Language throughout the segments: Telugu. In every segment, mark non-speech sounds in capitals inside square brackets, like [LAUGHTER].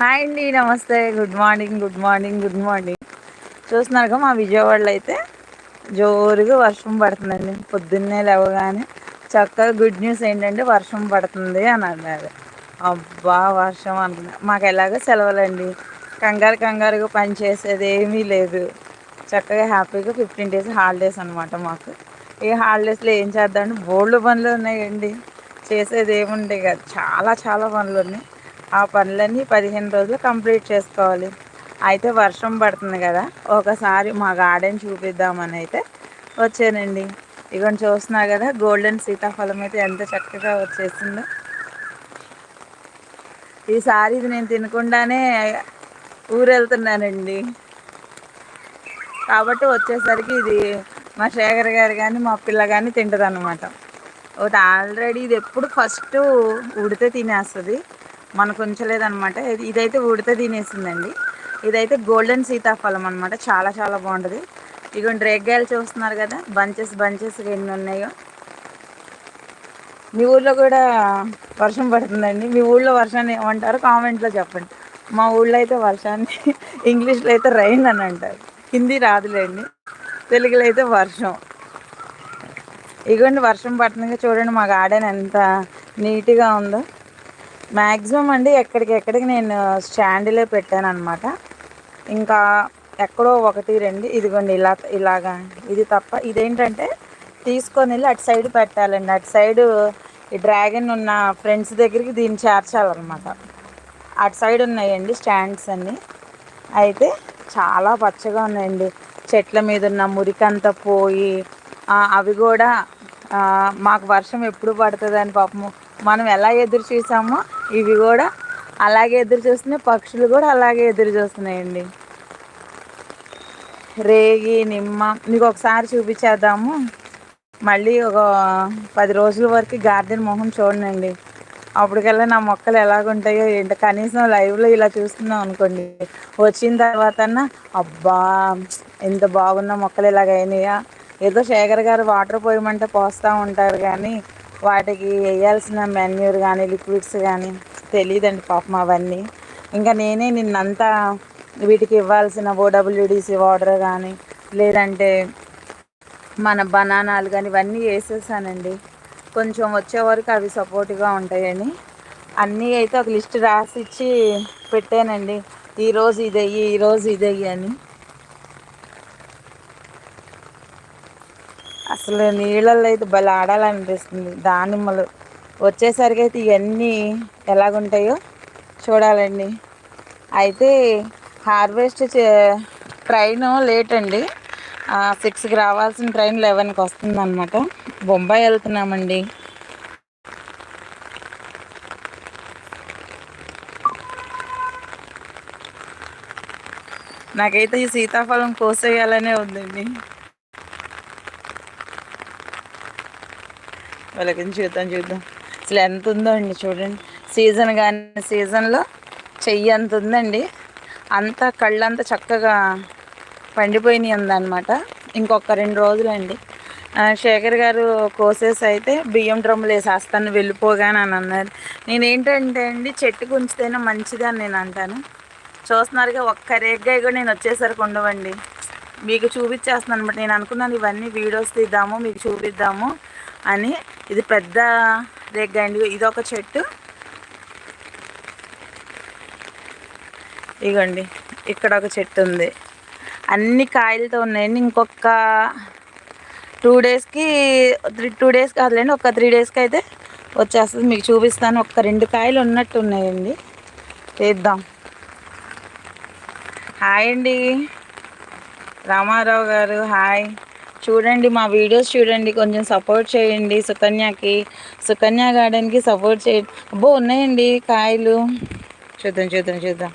హాయ్ అండి నమస్తే. Good morning good morning good morning. చూస్తున్నారుగా మా విజయవాడలో అయితే జోరుగా వర్షం పడుతుందండి. పొద్దున్నే లేవగానే చక్కగా గుడ్ న్యూస్ ఏంటంటే వర్షం పడుతుంది అని అన్నారు. అబ్బా వర్షం అనుకున్నా మాకు ఎలాగో సెలవులండి. కంగారు కంగారుగా పని చేసేది ఏమీ లేదు. చక్కగా హ్యాపీగా ఫిఫ్టీన్ డేస్ హాలిడేస్ అనమాట మాకు. ఈ హాలిడేస్లో ఏం చేద్దామంటే బోర్డు పనులు ఉన్నాయండి. చేసేది ఏముండే కాదు చాలా చాలా పనులు ఉన్నాయి. ఆ పనులన్నీ పదిహేను రోజులు కంప్లీట్ చేసుకోవాలి. అయితే వర్షం పడుతుంది కదా ఒకసారి మా గార్డెన్ చూపిద్దామని అయితే వచ్చానండి. ఇగోని చూస్తున్నా కదా గోల్డెన్ సీతాఫలం అయితే ఎంత చక్కగా వచ్చేసిందో. ఈసారి ఇది నేను తినకుండానే ఊరెళ్తున్నానండి. కాబట్టి వచ్చేసరికి ఇది మా శేఖర్ గారు కానీ మా పిల్ల కానీ తింటుంది అనమాట ఒకటి ఆల్రెడీ ఇది ఎప్పుడు ఫస్ట్ ఉడితే తినేస్తుంది. మనకు ఉంచలేదనమాట ఇదైతే ఉడితే తినేసిందండి. ఇదైతే గోల్డెన్ సీతాఫలం అనమాట చాలా చాలా బాగుంటుంది. ఇగోండి రేగ్గాయలు చూస్తున్నారు కదా? బంచెస్ బంచెస్ ఎన్ని ఉన్నాయో. మీ ఊళ్ళో కూడా వర్షం పడుతుందండి. మీ ఊళ్ళో వర్షాన్ని ఏమంటారు కామెంట్లో చెప్పండి. మా ఊళ్ళో అయితే వర్షాన్ని [LAUGHS] ఇంగ్లీష్లో అయితే రైన్ అని అంటారు. హిందీ రాదులేండి. తెలుగులో అయితే వర్షం. ఇగోండి వర్షం పడుతుంది చూడండి మా గార్డెన్ ఎంత నీట్గా ఉందో. మ్యాక్సిమం అండి ఎక్కడికి ఎక్కడికి నేను స్టాండ్లే పెట్టాను అనమాట ఇంకా ఎక్కడో ఒకటి రెండు ఇదిగోండి ఇలా ఇలాగా. ఇది తప్ప ఇదేంటంటే తీసుకొని వెళ్ళి అటు సైడ్ పెట్టాలండి. అటు సైడు ఈ డ్రాగన్ ఉన్న ఫ్రెండ్స్ దగ్గరికి దీన్ని చేర్చాలన్నమాట. అటు సైడ్ ఉన్నాయండి స్టాండ్స్ అన్నీ. అయితే చాలా పచ్చగా ఉన్నాయండి. చెట్ల మీద ఉన్న మురికంతా పోయి అవి కూడా మాకు వర్షం ఎప్పుడు పడుతుంది అని పాపము మనం ఎలా ఎదురు చూసామో ఇవి కూడా అలాగే ఎదురు చూస్తున్నాయి. పక్షులు కూడా అలాగే ఎదురు చూస్తున్నాయండి. రేగి నిమ్మ మీకు ఒకసారి చూపించేద్దాము. మళ్ళీ ఒక పది రోజుల వరకు గార్డెన్ మొహం చూడండి. అప్పటికల్లా నా మొక్కలు ఎలాగుంటాయో ఏంటో. కనీసం లైవ్లో ఇలా చూస్తున్నాం అనుకోండి. వచ్చిన తర్వాత అబ్బా ఎంత బాగున్న మొక్కలు ఇలాగైనాయా ఏదో శేఖర్ గారు వాటర్ పోయమంటే పోస్తూ ఉంటారు కానీ వాటికి వేయాల్సిన మెన్యూర్ కానీ లిక్విడ్స్ కానీ తెలియదండి పాపం అవన్నీ. ఇంకా నేనే నిన్నంతా వీటికి ఇవ్వాల్సిన ఓడబ్ల్యూడిసి వాటర్ కానీ లేదంటే మన బనానాలు కానీ ఇవన్నీ వేసేసానండి. కొంచెం వచ్చే వరకు అవి సపోర్ట్గా ఉంటాయని. అన్నీ అయితే ఒక లిస్ట్ రాసి ఇచ్చి పెట్టానండి ఈరోజు ఇదయ్యి ఈరోజు ఇదయ్యి అని. అసలు నీళ్ళల్లో అయితే భలే ఆడాలనిపిస్తుంది. దానిమ్మలు. వచ్చేసరికి అయితే ఇవన్నీ ఎలాగుంటాయో చూడాలండి. అయితే హార్వెస్ట్ ట్రైన్ లేట్ అండి సిక్స్కి రావాల్సిన ట్రైన్ లెవెన్కి వస్తుంది అనమాట బొంబాయి వెళ్తున్నామండి. నాకైతే ఈ సీతాఫలం కోసేయాలనే ఉందండి. వెలగించి చూద్దాం చూద్దాం. అసలు ఎంత ఉందో అండి చూడండి. సీజన్ కానీ సీజన్లో చెయ్యి అంత ఉందండి. అంతా కళ్ళంతా చక్కగా పండిపోయినాయి ఉందన్నమాట. ఇంకొక రెండు రోజులండి. శేఖర్ గారు కోసేసి అయితే బియ్యం డ్రమ్ములు వేసేస్తాను వెళ్ళిపోగానే అని అన్నారు. నేనేంటంటే అండి చెట్టుకు ఉంచితేనే మంచిది అని నేను అంటాను. చూస్తున్నారుగా ఒక్క రేగ్గాయ కూడా నేను వచ్చేసరికి ఉండవండి. మీకు చూపించేస్తాను అనమాట నేను అనుకున్నాను ఇవన్నీ వీడియోస్ తీద్దాము మీకు చూపిద్దాము. అని ఇది పెద్ద రేగ్గాయ అండి. ఇది ఒక చెట్టు. ఇగోండి ఇక్కడ ఒక చెట్టు ఉంది. అన్ని కాయలతో ఉన్నాయండి. ఇంకొక టూ డేస్కి త్రీ టూ డేస్ కాదులేండి ఒక త్రీ డేస్కి అయితే వచ్చేస్తుంది. మీకు చూపిస్తాను. ఒక్క రెండు కాయలు ఉన్నట్టు ఉన్నాయండి. చేద్దాం. హాయ్ అండి. రామారావు గారు హాయ్. చూడండి మా వీడియోస్ చూడండి కొంచెం సపోర్ట్ చేయండి సుకన్యకి. సుకన్య గార్డెన్కి సపోర్ట్ చేయండి అబ్బో ఉన్నాయండి కాయలు. చూద్దాం చూద్దాం చూద్దాం.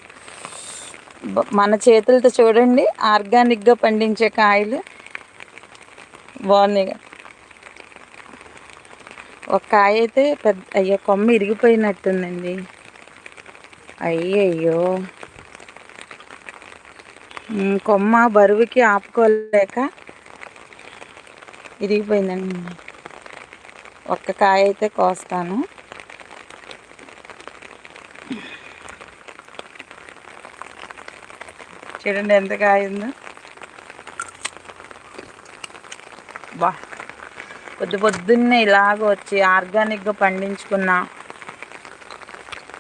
మన చేతులతో చూడండి ఆర్గానిక్గా పండించే కాయలు. బాగున్నాయి. ఒక కాయ అయితే పెద్ద అయ్యో కొమ్మ ఇరిగిపోయినట్టుందండి. అయ్యయ్యో. కొమ్మ బరువుకి ఆపుకోలేక ఇరిగిపోయిందండి. ఒక్క కాయ అయితే కోస్తాను. చూడండి ఎంత కాయిందో. బా. పొద్దు పొద్దున్నే ఇలాగ వచ్చి ఆర్గానిక్గా పండించుకున్న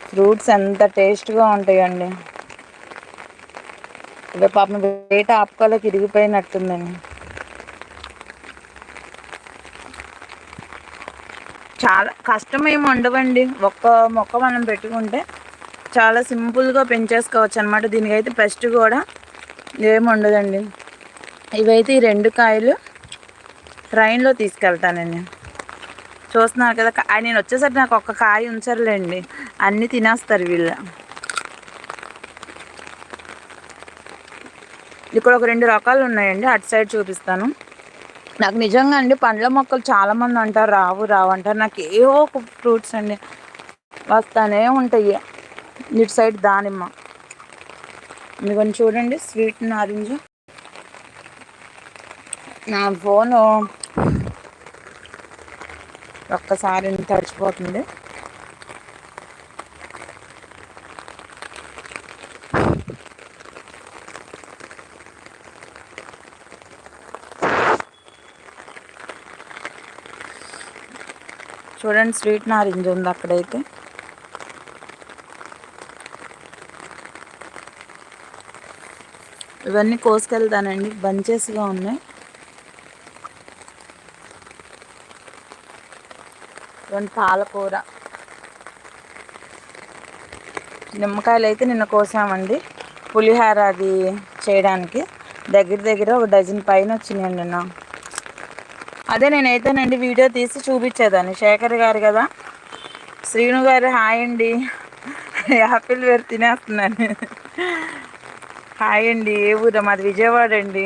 ఫ్రూట్స్ ఎంత టేస్ట్గా ఉంటాయండి. ఇక పాపం వేట ఆపుకోలేక ఇరిగిపోయినట్టుందండి. చాలా కష్టమేమి ఉండవండి. ఒక్క మొక్క మనం పెట్టుకుంటే చాలా సింపుల్గా పెంచేసుకోవచ్చు అనమాట దీనికైతే పెస్ట్ కూడా ఏమి ఉండదండి. ఇవైతే ఈ రెండు కాయలు ట్రైన్లో తీసుకెళ్తానండి. చూస్తున్నారు కదా నేను వచ్చేసరికి నాకు ఒక్క కాయ ఉంచరులేండి. అన్నీ తినేస్తారు వీళ్ళు. ఇక్కడ ఒక రెండు రకాలు ఉన్నాయండి. అటు సైడ్ చూపిస్తాను. నాకు నిజంగా అండి పండ్ల మొక్కలు చాలామంది అంటారు రావు రావు అంటారు. నాకు ఏవో ఒక ఫ్రూట్స్ అండి వస్తానే ఉంటాయి. ఇటు సైడ్ దానిమ్మ. మీరు చూడండి స్వీట్ నారింజ నా ఫోను ఒక్కసారి తడిచిపోతుంది. చూడండి స్వీట్ నారింజ ఉంది అక్కడైతే. ఇవన్నీ కోసుకెళ్తానండి బంచెస్గా ఉన్నాయి. ఇవన్నీ పాలకూర. నిమ్మకాయలు అయితే నిన్న కోసామండి పులిహార అది చేయడానికి. దగ్గర దగ్గర ఒక డజన్ పైన వచ్చినాయండి నా. అదే నేనైతేనండి వీడియో తీసి చూపించేదాన్ని. శేఖర్ గారు కదా. శ్రీను గారు హాయ్ అండి. యాపిల్ వేరు తినేస్తున్నాను. హాయ్ అండి. ఏ ఊరు? మాది విజయవాడ అండి.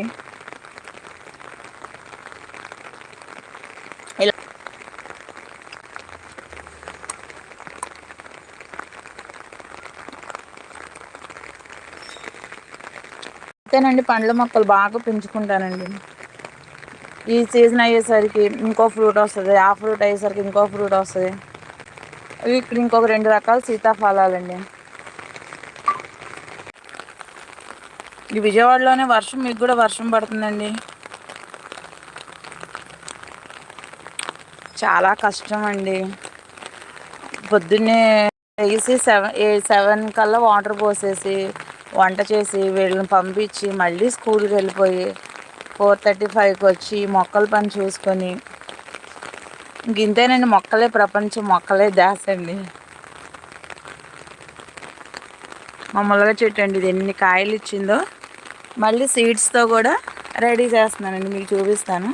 అంతేనండి పండ్ల మొక్కలు బాగా పెంచుకుంటానండి. ఈ సీజన్ అయ్యేసరికి ఇంకో ఫ్రూట్ వస్తుంది ఆ ఫ్రూట్ అయ్యేసరికి ఇంకో ఫ్రూట్ వస్తుంది. ఇక్కడ ఇంకొక రెండు రకాల సీతాఫలాలండి. ఈ విజయవాడలోనే వర్షం మీకు కూడా వర్షం పడుతుందండి. చాలా కష్టం అండి పొద్దున్నే వేసి సెవెన్ ఏ సెవెన్ కల్లా వాటర్ పోసేసి వంట చేసి వీళ్ళని పంపించి మళ్ళీ స్కూల్కి వెళ్ళిపోయి ఫోర్ థర్టీ ఫైవ్కి వచ్చి మొక్కల పని చూసుకొని ఇంతేనండి మొక్కలే ప్రపంచం మొక్కలే దాసండి. మా ములగ చెట్టు అండి ఇది ఎన్ని కాయలు ఇచ్చిందో. మళ్ళీ సీడ్స్తో కూడా రెడీ చేస్తున్నానండి మీకు చూపిస్తాను.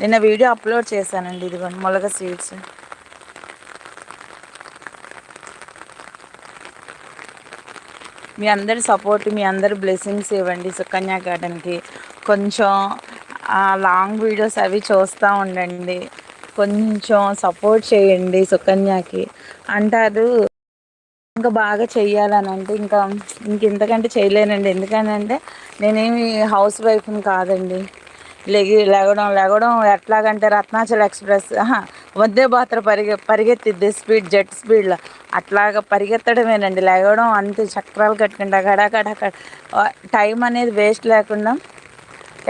నిన్న వీడియో అప్లోడ్ చేశానండి ఇదిగోండి ములగ సీడ్స్. మీ అందరి సపోర్ట్ మీ అందరి బ్లెస్సింగ్స్ ఇవ్వండి సుకన్యా గార్డెన్కి. కొంచెం లాంగ్ వీడియోస్ అవి చూస్తూ ఉండండి. కొంచెం సపోర్ట్ చేయండి సుకన్యకి. అంటారు ఇంకా బాగా చెయ్యాలని అంటే ఇంకా ఇంక ఇంతకంటే చేయలేనండి. ఎందుకనంటే నేనేమి హౌస్ వైఫ్ని కాదండి. లెగి లెగడం లెగడం ఎట్లాగంటే రత్నాచల్ ఎక్స్ప్రెస్ వందే భాత్ర పరిగె పరిగెత్తిద్ది స్పీడ్ జెట్ స్పీడ్లో. అట్లాగా పరిగెత్తడమేనండి. లెగడం అంతే చక్రాలు కట్టుకుంటా గడగడ టైం అనేది వేస్ట్ లేకుండా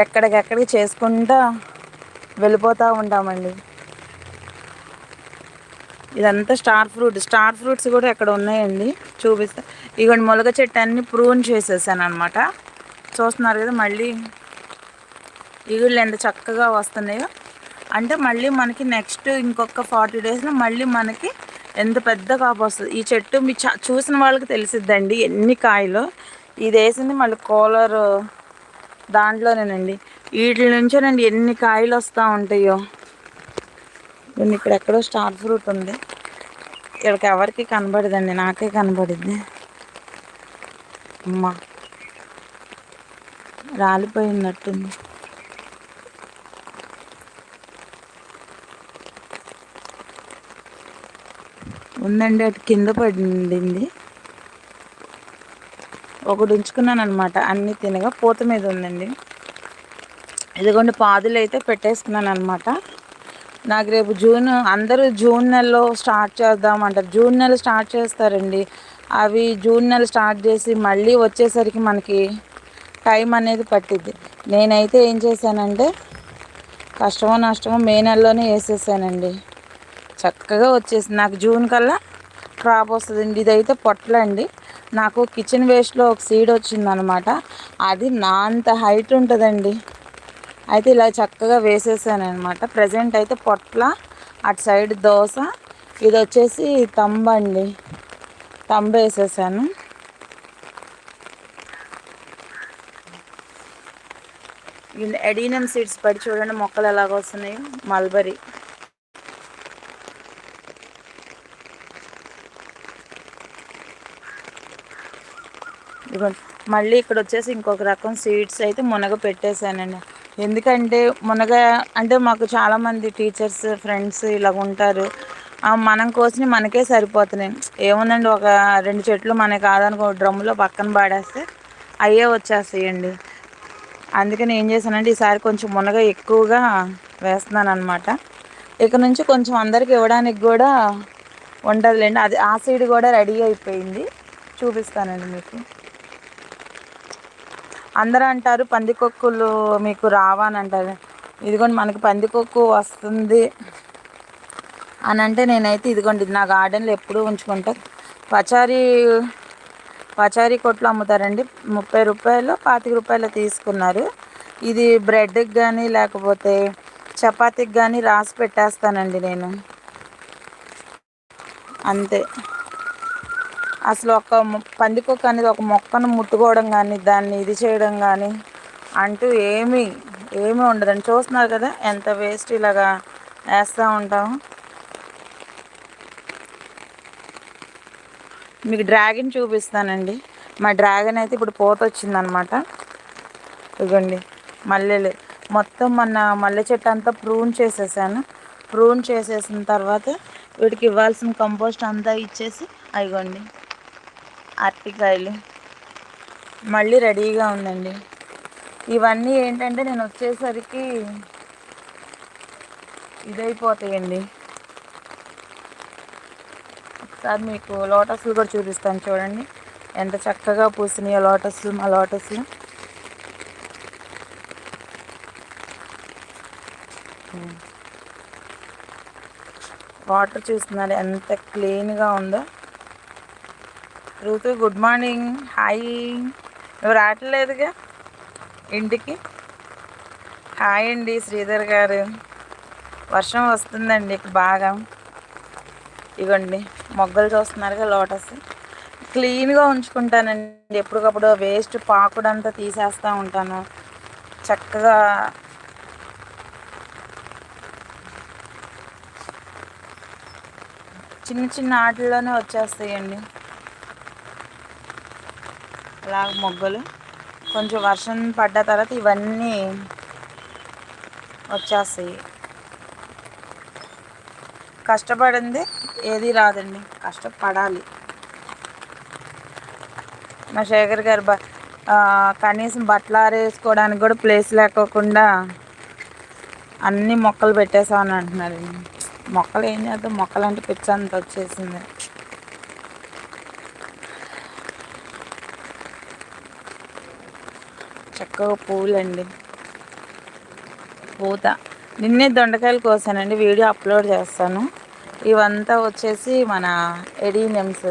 ఎక్కడికెక్కడికి చేసుకుంటా వెళ్ళిపోతూ ఉంటామండి. ఇదంతా స్టార్ ఫ్రూట్. స్టార్ ఫ్రూట్స్ కూడా ఎక్కడ ఉన్నాయండి? చూపిస్తా. ఇగోండి మొలక చెట్టు అన్ని ప్రూన్ చేసేసాను అనమాట చూస్తున్నారు కదా మళ్ళీ ఇగుళ్ళు ఎంత చక్కగా వస్తున్నాయో. అంటే మళ్ళీ మనకి నెక్స్ట్ ఇంకొక ఫార్టీ డేస్లో మళ్ళీ మనకి ఎంత పెద్ద కాపు వస్తుంది. ఈ చెట్టు మీ చూసిన వాళ్ళకి తెలిసిద్దండి ఎన్ని కాయలు. ఇది వేసింది మళ్ళీ కూలర్ దాంట్లోనేనండి. వీటి నుంచేనండి ఎన్ని కాయలు వస్తూ ఉంటాయో. దీన్ని ఇక్కడ ఎక్కడో స్టార్ ఫ్రూట్ ఉంది. ఇక్కడికి ఎవరికి కనబడదండి నాకే కనబడింది అమ్మా. రాలిపోయినట్టుంది. ఉందండి అటు కింద పడింది. ఒకటి ఉంచుకున్నాను అనమాట అన్నీ తినగా పూత మీద ఉందండి. ఇదిగోండి పాదులు అయితే పెట్టేసుకున్నాను అనమాట నాకు రేపు జూన్ అందరూ జూన్ నెలలో స్టార్ట్ చేద్దామంటారు. జూన్ నెల స్టార్ట్ చేస్తారండి. అవి జూన్ నెల స్టార్ట్ చేసి మళ్ళీ వచ్చేసరికి మనకి టైం అనేది పట్టిద్ది. నేనైతే ఏం చేశానంటే కష్టమో నష్టమో మే నెలలోనే వేసేసానండి. చక్కగా వచ్చేసింది. నాకు జూన్ కల్లా క్రాప్ వస్తుందండి. ఇదైతే పొట్లండి. నాకు కిచెన్ వేస్ట్లో ఒక సీడ్ వచ్చిందనమాట అది నా అంత హైట్ ఉంటుందండి. అయితే ఇలా చక్కగా వేసేసాను అనమాట ప్రజెంట్ అయితే పొట్ల అటు సైడ్ దోశ ఇది వచ్చేసి తంబండి తంబ వేసేసాను. ఎడినమ్ సీడ్స్ పడి చూడండి మొక్కలు ఎలాగ వస్తున్నాయి. మల్బరీ. ఇదిగోండి మళ్ళీ ఇక్కడ వచ్చేసి ఇంకొక రకం సీడ్స్ అయితే మునగ పెట్టేశానండి. ఎందుకంటే మునగ అంటే మాకు చాలామంది టీచర్స్ ఫ్రెండ్స్ ఇలాగ ఉంటారు. మనం కోసిన మనకే సరిపోతున్నాయి. ఏముందండి ఒక రెండు చెట్లు మనకి కాదనుకో డ్రమ్ములో పక్కన పాడేస్తే అయ్యే వచ్చేస్తాయండి. అందుకని ఏం చేశానంటే ఈసారి కొంచెం మునగ ఎక్కువగా వేస్తున్నాను అనమాట ఇక నుంచి కొంచెం అందరికి ఇవ్వడానికి కూడా ఉండదులేండి అది ఆ సీడ్ కూడా రెడీ అయిపోయింది. చూపిస్తానండి మీకు. అందరూ అంటారు పందికొక్కులు మీకు రావా అని అంటారు ఇదిగోండి మనకి పందికొక్కు వస్తుంది అని అంటే నేనైతే ఇదిగోండి నా గార్డెన్లో ఎప్పుడూ ఉంచుకుంటా. పచారీ పచారీ కొట్లు అమ్ముతారండి. ముప్పై రూపాయలు పాతిక రూపాయలు తీసుకున్నారు. ఇది బ్రెడ్కి కానీ లేకపోతే చపాతీకి కానీ రాసి పెట్టేస్తానండి నేను. అంతే. అసలు ఒక పందికొక్క అనేది ఒక మొక్కను ముట్టుకోవడం కానీ దాన్ని ఇది చేయడం కానీ అంటూ ఏమీ ఏమీ ఉండదండి. చూస్తున్నారు కదా ఎంత వేస్ట్ ఇలాగా వేస్తూ ఉంటాము మీకు డ్రాగన్ చూపిస్తానండి. మా డ్రాగన్ అయితే ఇప్పుడు పోత వచ్చిందనమాట. ఇదిగోండి మల్లెలు మొత్తం మన మల్లె చెట్టు అంతా ప్రూన్ చేసేసాను. ప్రూన్ చేసేసిన తర్వాత వీటికి ఇవ్వాల్సిన కంపోస్ట్ అంతా ఇచ్చేసి అయిగోండి అరటికాయలు మళ్ళీ రెడీగా ఉందండి. ఇవన్నీ ఏంటంటే నేను వచ్చేసరికి ఇదైపోతాయండి. ఒకసారి మీకు లోటస్లు కూడా చూపిస్తాను చూడండి. ఎంత చక్కగా పూసినాయో లోటస్లు మా లోటస్లు. వాటర్ చూస్తున్నారు ఎంత క్లీన్గా ఉందో. ఋతు గుడ్ మార్నింగ్ హాయ్ నువ్వు రావట్లేదుగా? ఇంటికి? హాయ్ అండి శ్రీధర్ గారు. వర్షం వస్తుందండి బాగా. ఇవ్వండి మొగ్గలు చూస్తున్నారుగా లోటస్. క్లీన్గా ఉంచుకుంటానండి ఎప్పటికప్పుడు వేస్ట్ పాకుడంతా తీసేస్తూ ఉంటాను. చక్కగా చిన్న చిన్న ఆటల్లోనే వచ్చేస్తాయండి. అలా మొగ్గలు. కొంచెం వర్షం పడ్డ తర్వాత ఇవన్నీ వచ్చేస్తాయి. కష్టపడింది ఏది రాదండి కష్టపడాలి. మా శేఖర్ గారు బ కనీసం బట్టలు ఆరేసుకోవడానికి కూడా ప్లేస్ లేకోకుండా అన్ని మొక్కలు పెట్టేసామని అంటున్నారు మొక్కలు ఏం చేద్దాం? మొక్కలు అంటే పిచ్చంత వచ్చేసింది. చక్కగా పూలండి. పూత. నిన్నే దొండకాయలు కోసానండి వీడియో అప్లోడ్ చేస్తాను. ఇవంతా వచ్చేసి మన ఎడీనియమ్స్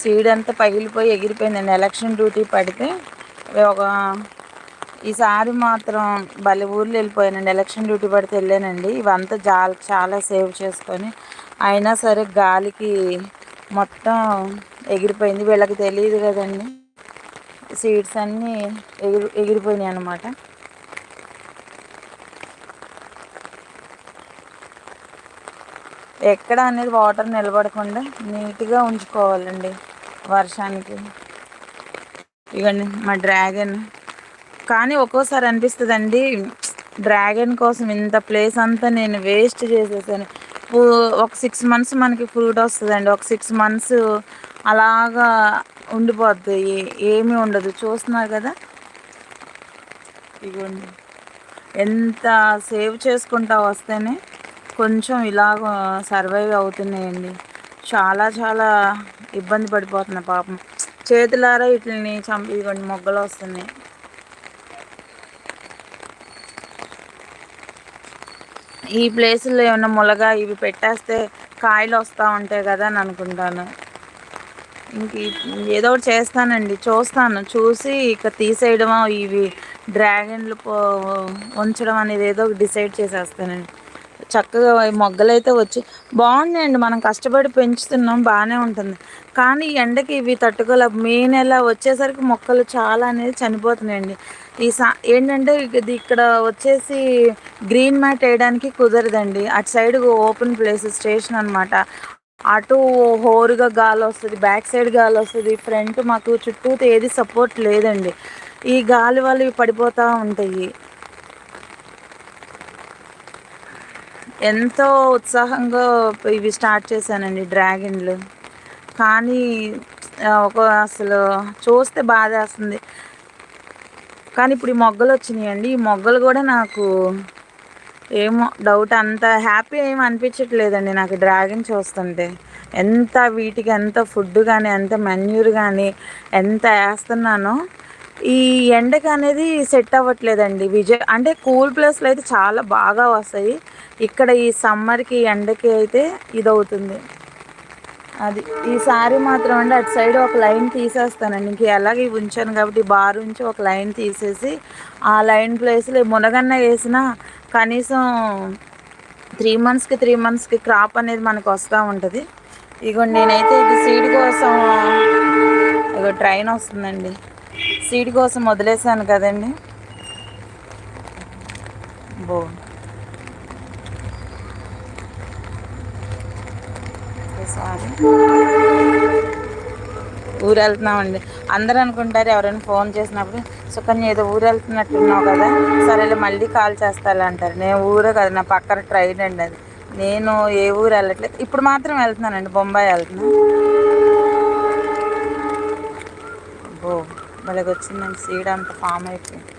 సీడ్ అంతా పగిలిపోయి ఎగిరిపోయిందండి. ఎలక్షన్ డ్యూటీ పడితే ఒక ఈసారి మాత్రం బలి ఊర్లు వెళ్ళిపోయానండి. ఎలక్షన్ డ్యూటీ పడితే వెళ్ళానండి. ఇవంతా చాలా చాలా సేవ్ చేసుకొని అయినా సరే గాలికి మొత్తం ఎగిరిపోయింది. వీళ్ళకి తెలియదు కదండి. సీడ్స్ అన్నీ ఎగిరి ఎగిరిపోయినాయి అన్నమాట. ఎక్కడ అనేది వాటర్ నిలబడకుండా నీట్గా ఉంచుకోవాలండి వర్షానికి. ఇగండి మా డ్రాగన్. కానీ ఒక్కోసారి అనిపిస్తుంది అండి డ్రాగన్ కోసం ఇంత ప్లేస్ అంతా నేను వేస్ట్ చేసేసాను. ఒక సిక్స్ మంత్స్ మనకి ఫ్రూట్ వస్తుందండి. ఒక సిక్స్ మంత్స్ అలాగా ఉండిపోద్ది. ఏమీ ఉండదు. చూస్తున్నారు కదా? ఇగోండి. ఎంత సేవ్ చేసుకుంటా వస్తేనే కొంచెం ఇలాగ సర్వైవ్ అవుతున్నాయండి. చాలా చాలా ఇబ్బంది పడిపోతున్నా పాపం. చేతులారా వీటిని చంపి ఇగోండి మొగ్గలు వస్తున్నాయి. ఈ ప్లేస్లో ఏమైనా ములగా ఇవి పెట్టేస్తే కాయలు వస్తూ ఉంటాయి కదా అని అనుకుంటాను. ఇంక ఏదో ఒకటి చేస్తానండి చూస్తాను. చూసి ఇక తీసేయడమో ఇవి డ్రాగన్లు పో ఉంచడం అనేది ఏదో డిసైడ్ చేసేస్తానండి. చక్కగా మొగ్గలు అయితే వచ్చి బాగున్నాయండి మనం కష్టపడి పెంచుతున్నాం బాగానే ఉంటుంది. కానీ ఎండకి ఇవి తట్టుకోలే మే నెల వచ్చేసరికి మొక్కలు చాలా అనేది చనిపోతున్నాయండి. ఈ సా ఏంటంటే ఇది ఇక్కడ వచ్చేసి గ్రీన్ మ్యాట్ వేయడానికి కుదరదండి. అటు సైడ్ ఓపెన్ ప్లేస్ స్టేషన్ అనమాట అటు హోరుగా గాలి వస్తుంది బ్యాక్ సైడ్ గాలి వస్తుంది ఫ్రంట్ మాకు చుట్టూ ఏది సపోర్ట్ లేదండి. ఈ గాలి వల్ల పడిపోతూ ఉంటాయి. ఎంతో ఉత్సాహంగా ఇవి స్టార్ట్ చేశానండి డ్రాగన్లు. కానీ ఒక అసలు చూస్తే బాధేస్తుంది. కానీ ఇప్పుడు ఈ మొగ్గలు వచ్చినాయండి. ఈ మొగ్గలు కూడా నాకు ఏమో డౌట్ అంత హ్యాపీ ఏమి అనిపించట్లేదండి నాకు డ్రాగన్ చూస్తుంటే. ఎంత వీటికి ఎంత ఫుడ్ కానీ ఎంత మెన్యూర్ కానీ ఎంత వేస్తున్నానో. ఈ ఎండకు అనేది సెట్ అవ్వట్లేదండి. విజయ్ అంటే కూల్ ప్లేస్లో అయితే చాలా బాగా వస్తాయి. ఇక్కడ ఈ సమ్మర్కి ఎండకి అయితే ఇదవుతుంది. అది ఈసారి మాత్రం అండి అటు సైడ్ ఒక లైన్ తీసేస్తానండి. ఇంక ఎలాగ ఉంచాను కాబట్టి బార్ ఉంచి ఒక లైన్ తీసేసి ఆ లైన్ ప్లేస్లో మునగన్న వేసిన కనీసం త్రీ మంత్స్కి త్రీ మంత్స్కి క్రాప్ అనేది మనకు వస్తూ ఉంటుంది. ఇగో నేనైతే ఇది సీడ్ కోసం ఇగో ట్రైన్ వస్తుందండి. సీడ్ కోసం వదిలేసాను కదండి. బో సారీ. ఊరు వెళ్తున్నామండి అందరూ అనుకుంటారు ఎవరైనా ఫోన్ చేసినప్పుడు సుకన్య ఏదో ఊరు వెళ్తున్నట్టున్నావు కదా సరేలే మళ్ళీ కాల్ చేస్తాలే అంటారు. నేను ఊరే కదా నా పక్కన ట్రైన్ అండి అది. నేను ఏ ఊరు వెళ్ళట్లేదు. ఇప్పుడు మాత్రం వెళ్తున్నానండి బొంబాయి వెళ్తున్నాను బో వాళ్ళకి వచ్చిందండి సీడ్ అంత ఫామ్ అయిపోయింది.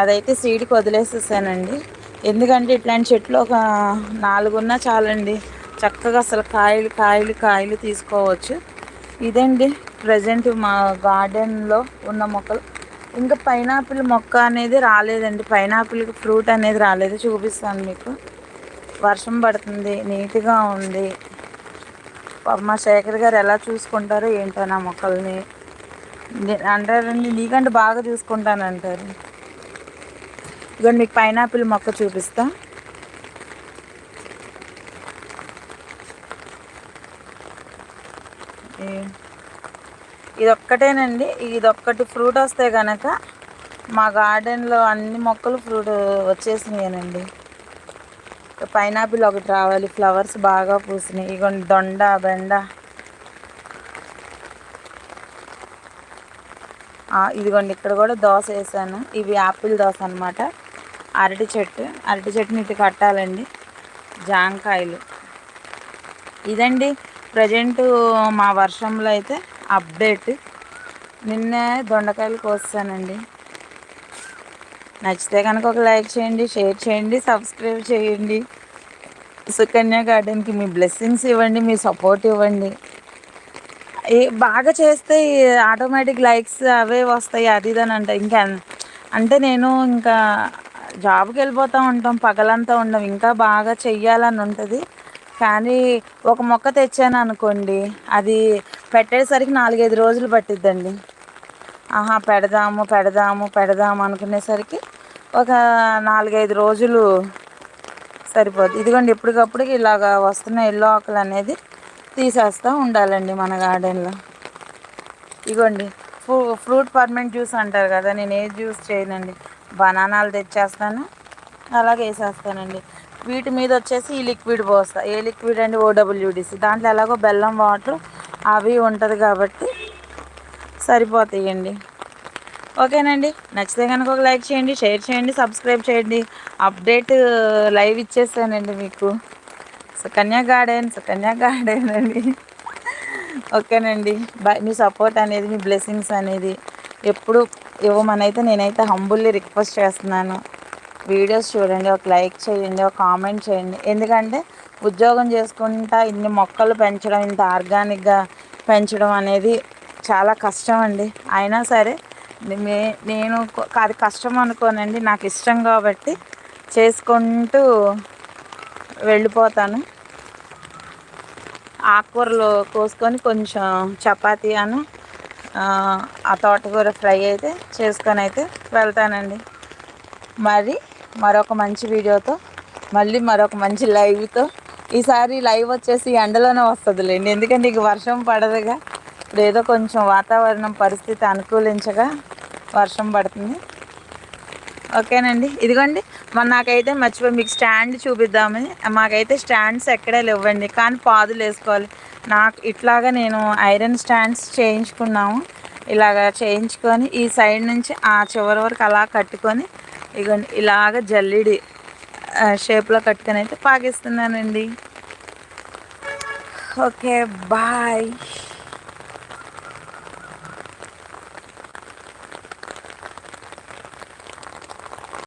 అదైతే సీడ్కి వదిలేసేసానండి. ఎందుకంటే ఇట్లాంటి చెట్లు ఒక నాలుగున్నా చాలండి. చక్కగా అసలు కాయలు కాయలు కాయలు తీసుకోవచ్చు. ఇదండి ప్రజెంట్ మా గార్డెన్లో ఉన్న మొక్కలు. ఇంకా పైనాపిల్ మొక్క అనేది రాలేదండి. పైనాపిల్కి ఫ్రూట్ అనేది రాలేదు. చూపిస్తాను మీకు. వర్షం పడుతుంది నీట్గా ఉంది. మా శేఖర్ గారు ఎలా చూసుకుంటారో ఏంటో నా మొక్కల్ని. అంటారండి నీకంటే బాగా చూసుకుంటానంటారు. ఇదిగోండి మీకు పైనాపిల్ మొక్క చూపిస్తా. ఇదొక్కటేనండి ఇదొక్కటి ఫ్రూట్ వస్తే కనుక మా గార్డెన్లో అన్ని మొక్కలు ఫ్రూట్ వచ్చేసినాయనండి. పైనాపిల్ ఒకటి రావాలి ఫ్లవర్స్ బాగా పూసినాయి. ఇగోండి దొండ బెండ. ఇదిగోండి ఇక్కడ కూడా దోశ వేసాను. ఇవి యాపిల్ దోశ అనమాట అరటి చెట్టు. అరటి చెట్టుని ఇటు కట్టాలండి. జాంకాయలు. ఇదండి ప్రజెంట్ మా వర్షంలో అయితే అప్డేట్ నిన్నే దొండకాయలు కోస్తానండి. నచ్చితే కనుక ఒక లైక్ చేయండి షేర్ చేయండి సబ్స్క్రైబ్ చేయండి. సుకన్య గార్డెన్కి మీ బ్లెస్సింగ్స్ ఇవ్వండి మీ సపోర్ట్ ఇవ్వండి. బాగా చేస్తే ఆటోమేటిక్ లైక్స్ అవే వస్తాయి అది ఇదని అంటే. ఇంకా అంటే నేను ఇంకా జాబ్కి వెళ్ళిపోతూ ఉంటాం పగలంతా ఉండం. ఇంకా బాగా చెయ్యాలని ఉంటుంది. కానీ ఒక మొక్క తెచ్చాను అనుకోండి అది పెట్టేసరికి నాలుగైదు రోజులు పట్టిద్దండి. ఆహా పెడదాము పెడదాము పెడదాము అనుకునేసరికి ఒక నాలుగైదు రోజులు సరిపోద్ది. ఇదిగోండి ఎప్పటికప్పుడు ఇలాగ వస్తున్న ఎల్లో ఆకులు అనేది తీసేస్తూ ఉండాలండి మన గార్డెన్లో. ఇగోండి ఫ్రూ ఫ్రూట్ పర్మెంట్ జ్యూస్ అంటారు కదా నేను ఏ జ్యూస్ చేయనండి. బనానాలు తెచ్చేస్తాను. అలాగే వేసేస్తానండి. వీటి మీద వచ్చేసి ఈ లిక్విడ్ పోస్తా. ఏ లిక్విడ్ అండి? ఓడబ్ల్యూడిసి. దాంట్లో ఎలాగో బెల్లం వాటర్ అవి ఉంటుంది కాబట్టి సరిపోతాయండి. ఓకేనండి. నచ్చితే కనుక ఒక లైక్ చేయండి షేర్ చేయండి సబ్స్క్రైబ్ చేయండి. అప్డేట్ లైవ్ ఇచ్చేసానండి మీకు. సుకన్యా గార్డెన్ సుకన్యా గార్డెన్ అండి. ఓకేనండి. బై మీ సపోర్ట్ అనేది మీ బ్లెస్సింగ్స్ అనేది ఎప్పుడు ఇవ్వమని అయితే నేనైతే హంబుల్లీ రిక్వెస్ట్ చేస్తున్నాను. వీడియోస్ చూడండి ఒక లైక్ చేయండి ఒక కామెంట్ చేయండి. ఎందుకంటే ఉద్యోగం చేసుకుంటా ఇన్ని మొక్కలు పెంచడం ఇంత ఆర్గానిక్గా పెంచడం అనేది చాలా కష్టం అండి. అయినా సరే మే నేను అది కష్టం అనుకోనండి. నాకు ఇష్టం కాబట్టి చేసుకుంటూ వెళ్ళిపోతాను. ఆకుకూరలు కోసుకొని కొంచెం చపాతీ అను ఆ తోటకూర ఫ్రై అయితే చేసుకొని అయితే వెళ్తానండి. మరి మరొక మంచి వీడియోతో మళ్ళీ మరొక మంచి లైవ్తో. ఈసారి లైవ్ వచ్చేసి ఎండలోనే వస్తుందిలేండి. ఎందుకంటే ఇక వర్షం పడదుగా. ఇప్పుడు ఏదో కొంచెం వాతావరణం పరిస్థితి అనుకూలించగా వర్షం పడుతుంది. ఓకేనండి. ఇదిగోండి మన నాకైతే మర్చిపోయి మీకు స్టాండ్ చూపిద్దామని. మాకైతే స్టాండ్స్ ఎక్కడే లేవండి కానీ పాదులు వేసుకోవాలి. నాకు ఇట్లాగా నేను ఐరన్ స్టాండ్స్ చేయించుకున్నాము. ఇలాగ చేయించుకొని ఈ సైడ్ నుంచి ఆ చివరి వరకు అలా కట్టుకొని ఇగోండి ఇలాగ జల్లిడి షేప్లో కట్టుకొని అయితే పాకిస్తున్నానండి. Okay bye.